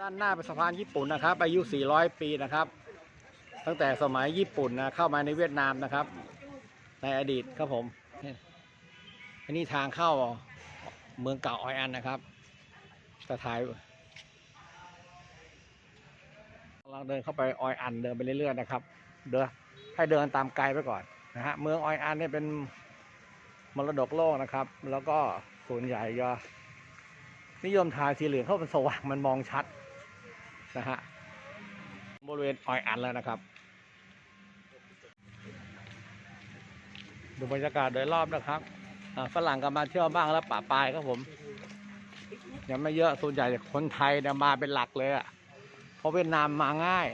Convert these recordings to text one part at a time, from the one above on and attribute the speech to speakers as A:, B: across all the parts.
A: ด้านหน้าเป็นสะพานญี่ปุ่นนะครับ อายุ 400 ปีนะครับ ตั้งแต่สมัยญี่ปุ่นนะเข้ามาในเวียดนามนะครับ ในอดีตครับผมนี่อันนี้ทางเข้าเมืองเก่าออยอันนะครับจะถ่ายเราเดินเข้าไปออยอันเดินไปเรื่อยๆนะครับ เดินให้เดินตามไกลไปก่อนนะฮะเมืองออยอันเนี่ยเป็นมรดกโลกนะครับ แล้วก็ส่วนใหญ่จะนิยมทาสีเหลืองเข้าเป็นสว่างมันมองชัด นะฮะบริเวณออยอันแล้วนะครับ ดูบรรยากาศโดยรอบนะครับฝรั่งก็มาเที่ยวบ้างแล้วป่าปลายครับผม ยังไม่เยอะส่วนใหญ่คนไทยมาเป็นหลักเลยอะเพราะเวียดนามมาง่าย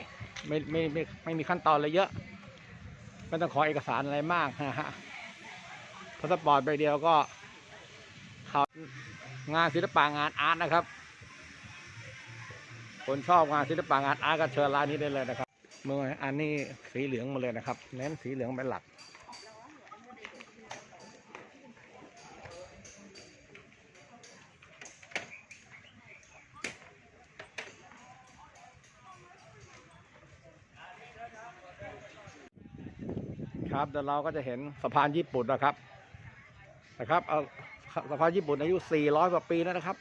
A: ไม่ไม่ไม่ไม่มีขั้นตอนอะไรเยอะ ไม่ต้องขอเอกสารอะไรมากนะฮะพาสปอร์ตใบเดียวก็เขางานศิลปะงานอาร์ตนะครับ คนชอบงานศิลปะงานอาร์ตก็เชิญร้านนี้ได้เลยนะครับ เมื่ออันนี้สีเหลืองมาเลยนะครับ เน้นสีเหลืองเป็นหลักครับเดี๋ยวเราก็จะเห็นสะพานญี่ปุ่นนะครับนะครับเอาสะพานญี่ปุ่นอายุ 400 กว่าปีแล้วนะครับ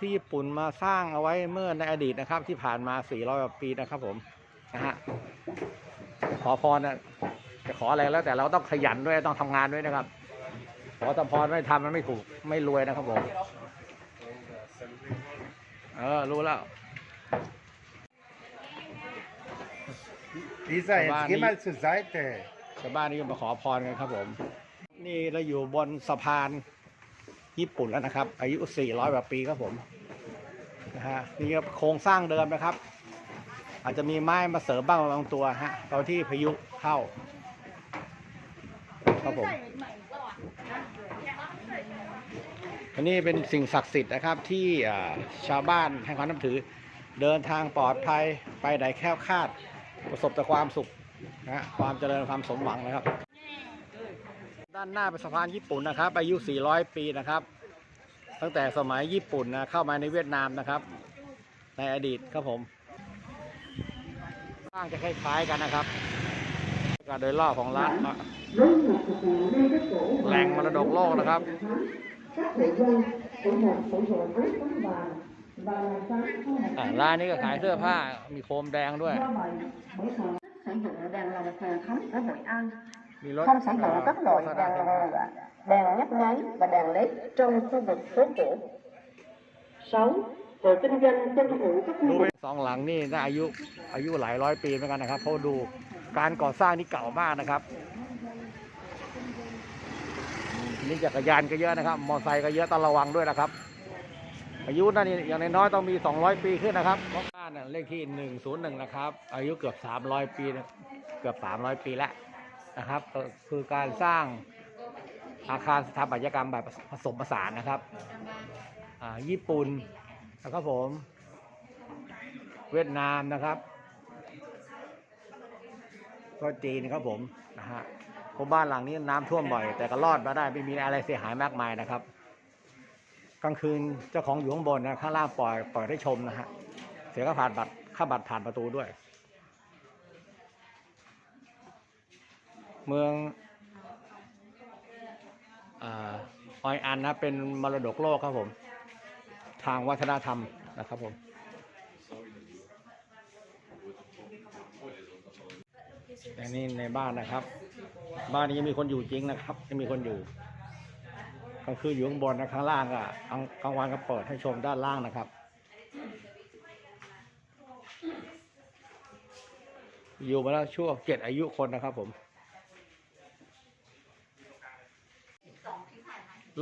A: ที่ญี่ปุ่นมาสร้างเอาไว้เมื่อในอดีตนะครับ ที่ผ่านมา 400กว่าปีนะครับผมนะฮะขอพรนะจะขออะไรแล้วแต่เราต้องขยันด้วยต้องทำงานด้วยนะครับ ขอแต่พรไม่ทำมันไม่ถูกไม่รวยนะครับผมเออรู้แล้ว
B: Dieser
A: Da waren
B: jetzt, geh
A: die-
B: mal zur Seite.
A: ชาวบ้านนี่ก็มาขอพรกันครับผม นี่เราอยู่บนสะพาน ญี่ปุ่นแล้วนะครับ อายุ 400กว่าปีครับผมนะฮะนี่ก็โครงสร้างเดิมนะครับ อาจจะมีไม้มาเสริมบ้างบางตัวฮะตอนที่พายุเข้าครับผมอันนี้เป็นสิ่งศักดิ์สิทธิ์นะครับที่ชาวบ้านให้ความนับถือ เดินทางปลอดภัยไปไหนแคล้วคาด ประสบแต่ความสุขนะความเจริญความสมหวังนะครับ ด้านหน้าเป็นสะพานญี่ปุ่นนะครับ อายุ 400 ปีนะครับ ตั้งแต่สมัยญี่ปุ่นนะเข้ามาในเวียดนามนะครับ ในอดีตครับผมสร้างจะคล้ายๆกันนะครับการโดยรอบของร้านแหล่งมรดกโลกนะครับร้านนี้ก็ขายเสื้อผ้ามีโคมแดงด้วย
C: sử dụng đèn lồng truyền thống của Hội An không sử dụng các loại
A: โฆษณา
C: đèn
A: สิน
C: lồng
A: ค้า
C: nhựa, đèn nhấp nháy và đèn led trong khu vực phố cổ. 6. Hộ kinh doanh tuân thủ các
A: ดู
C: quy
A: ไป
C: định
A: สองหลังนี่น่าอายุอายุหลายร้อยปีเหมือนกันนะครับเพราะดูการก่อสร้างนี่เก่ามากนะครับนี่จักรยานก็เยอะนะครับ มอเตอร์ไซค์ก็เยอะต้องระวังด้วยนะครับ อายุนั่นนี่อย่างน้อยๆต้องมี 200 ปีขึ้นนะครับเพราะบ้านน่ะเลขที่ 101 นะครับ อายุเกือบ 300 ปีนะเกือบ 300 ปีแล้ว นะครับคือการสร้างอาคารสถาปัตยกรรมแบบผสมผสานนะครับญี่ปุ่นนะครับผม เวียดนามนะครับก็จีนครับผมนะฮะเพราะบ้านหลังนี้น้ำท่วมบ่อย แต่ก็รอดมาได้ไม่มีอะไรเสียหายมากมายนะครับ กลางคืนเจ้าของอยู่ข้างบนนะข้างล่างปล่อยปล่อยได้ชมนะฮะเสียค่าผ่านบัตรค่าบัตรผ่านประตูด้วย เมืองอาออยอันนะเป็นมรดกโลกครับผม ทางวัฒนธรรมนะครับผมแต่นี่ในบ้านนะครับ บ้านนี้ยังมีคนอยู่จริงนะครับยังมีคนอยู่กลางคืนอยู่ข้างบนนะข้างล่างอะกลางกลางวันก็เปิดให้ชมด้านล่างนะครับ อยู่มาแล้วช่วงเจ็ดอายุคนนะครับผม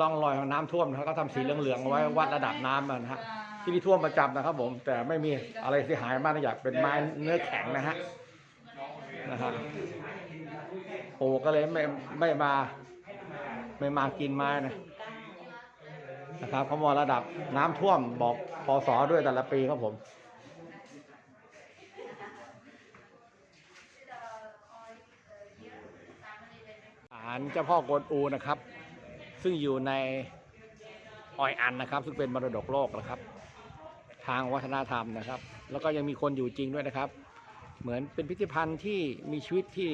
A: ร่องรอยของน้ำท่วมนะครับก็ทำสีเหลืองๆเอาไว้วัดระดับน้ำนะฮะที่นี่ท่วมประจำนะครับผม แต่ไม่มีอะไรเสียหายมากนะอยากเป็นไม้เนื้อแข็งนะฮะนะครับโอ้ก็เลยไม่ไม่มาไม่มากินไม้นะนะครับเขาบอกระดับน้ำท่วมบอกปศด้วยแต่ละปีครับผมศาลเจ้าพ่อกวนอูนะครับ ซึ่งอยู่ในออยอันนะครับ ซึ่งเป็นมรดกโลกนะครับ ทางวัฒนธรรมนะครับ แล้วก็ยังมีคนอยู่จริงด้วยนะครับ เหมือนเป็นพิพิธภัณฑ์ที่มีชีวิตที่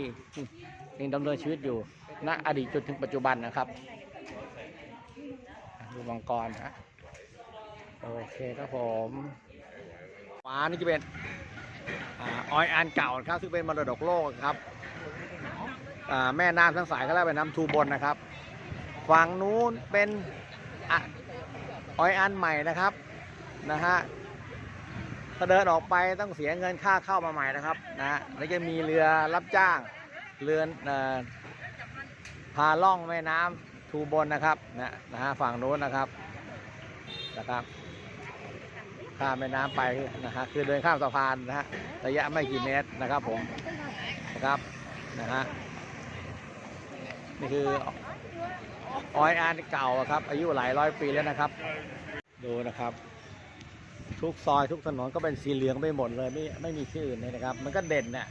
A: ยังดำเนินชีวิตอยู่ณอดีตจนถึงปัจจุบันนะครับดูมังกรนะโอเคครับผมขวานี่จะเป็นออยอันเก่านะครับซึ่งเป็นมรดกโลกครับแม่น้ำทั้งสายก็เรียกเป็นน้ำทูบนนะครับ ฝั่งนู้นเป็นอะอยอันใหม่นะครับนะฮะถ้าเดินออกไปต้องเสียเงินค่าเข้ามาใหม่นะครับนะฮะแล้วจะมีเรือรับจ้างเรือนเอ่อพาล่องแม่น้ำทูบนนะครับนะนะฮะฝั่งนู้นนะครับนะครับข้ามแม่น้ำไปนะฮะคือเดินข้ามสะพานนะฮะระยะไม่กี่เมตรนะครับผมนะครับนะฮะนี่คือ ออยอันเก่าครับ อายุหลายร้อยปีแล้วนะครับ ดูนะครับ ทุกซอยทุกถนนก็เป็นสีเหลืองไปหมดเลยไม่ไม่มีที่อื่นเลยนะครับ มันก็เด่นน่ะ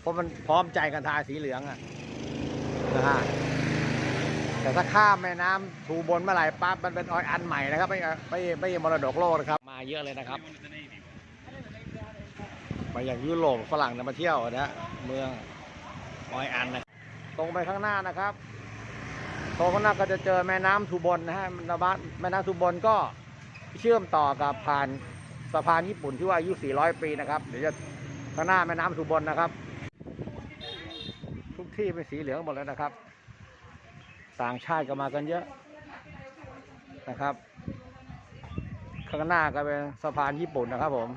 A: เพราะมันพร้อมใจกันทาสีเหลืองอะนะฮะแต่ถ้าข้ามแม่น้ำทูบนเมื่อไหร่ปั๊บมันเป็นออยอันใหม่นะครับไม่ไม่ไม่มรดกโลกนะครับ มาเยอะเลยนะครับมาอย่างยุโรปฝรั่งเนี่ยมาเที่ยวนะฮะเมืองออยอันนะตรงไปข้างหน้านะครับ ตรงข้างหน้าก็จะเจอแม่น้ำทูบนนะฮะนาบ้าแม่น้ำทูบนก็เชื่อมต่อกับผ่านสะพานญี่ปุ่นที่ว่าอายุ 400 ปีนะครับ เดี๋ยวจะข้างหน้าแม่น้ำทูบนนะครับ ทุกที่เป็นสีเหลืองหมดเลยนะครับ ต่างชาติก็มากันเยอะนะครับ ข้างหน้าก็เป็นสะพานญี่ปุ่นนะครับผม